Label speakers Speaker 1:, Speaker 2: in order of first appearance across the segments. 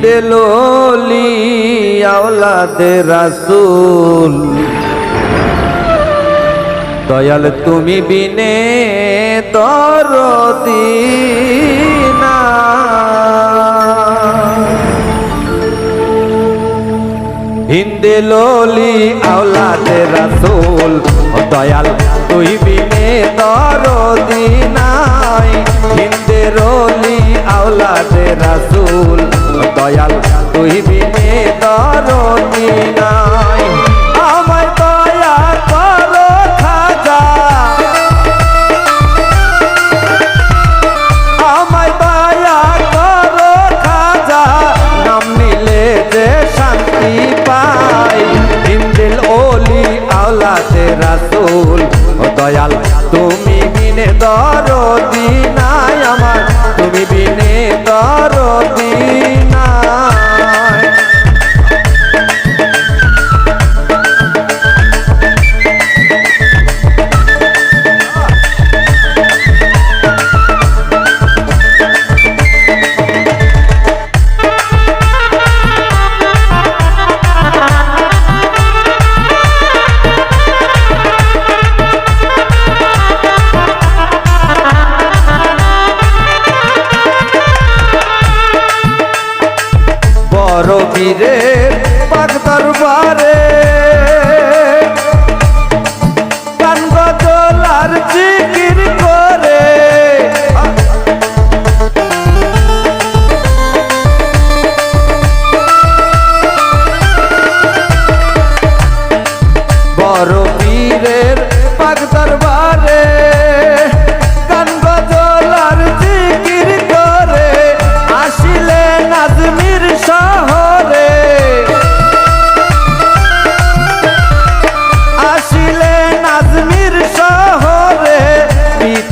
Speaker 1: হিন্দে লোলি আওলাদে রাসুল। দয়াল, তুমি বিনে দরদিনা হিন্দে লোলি আওলাদে রাসুল। দয়াল, তুই বিনে দরদিনাই হিন্দে রোলি আওলাদে রাসুল। দয়াল তুই বিনে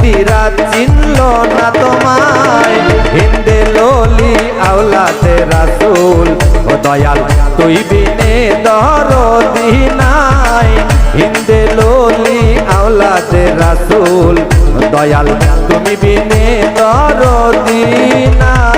Speaker 1: প্রীতিরা চিনল না তোমায়। হিন্দে লোলি আওলাতে রাসুল। ও দয়াল, তুই বিনে দর দিনাই হিন্দে লোলি আওলাতে রাসুল। দয়াল, তুমি বিনে দর নাই।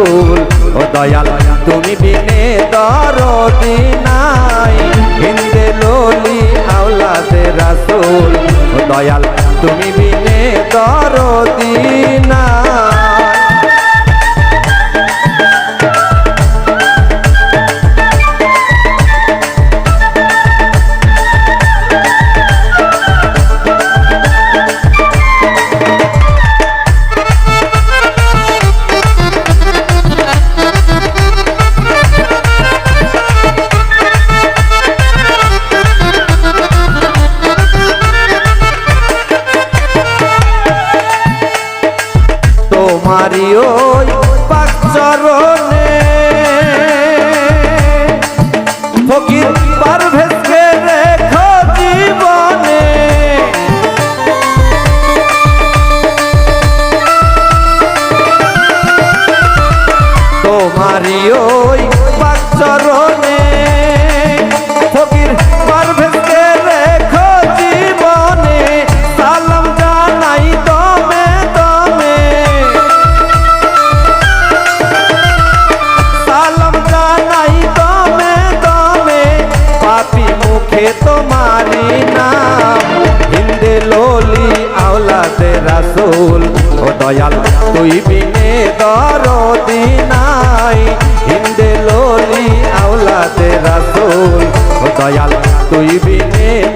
Speaker 1: রাসুল ও দয়াল, তুমি বিনে দরদি নাই। হিন্দে লোলি আওলাদে রাসুল। ও দয়াল, তুমি বিনে দরদি নাই। তোমারই ওই পাচরণে ফকির পারভেজকে রেখো জীবনে। সালাম জানাই তমে তমে সালাম জানাই তমে তমে পাপি মুখে তোমারি নাম। হিন্দে লোলি আওলাদে রাসুল। ও দয়াল, তুই বিনে দরো। দয়াল তুই বিনে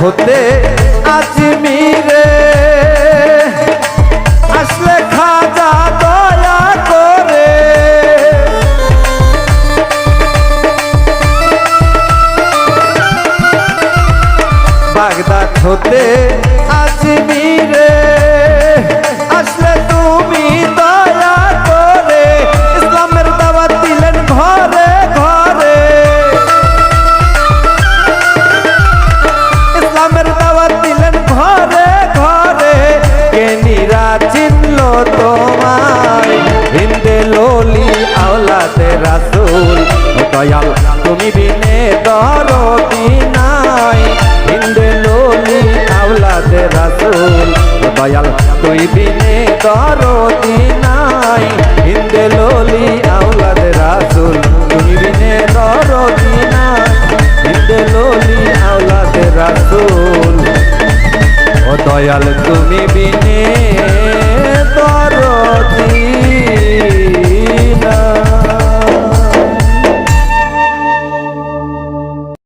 Speaker 1: হতে আজমিরে আওলাদে রাসুল। দয়াল, তুই বিনে দরদি নাই। হিন্দে লোলি আওলাদে রাসুল, তুই বিনে দরদি নাই। হিন্দে লোলি আওলাদে রাসুল। ও দয়াল, তুমি বিনে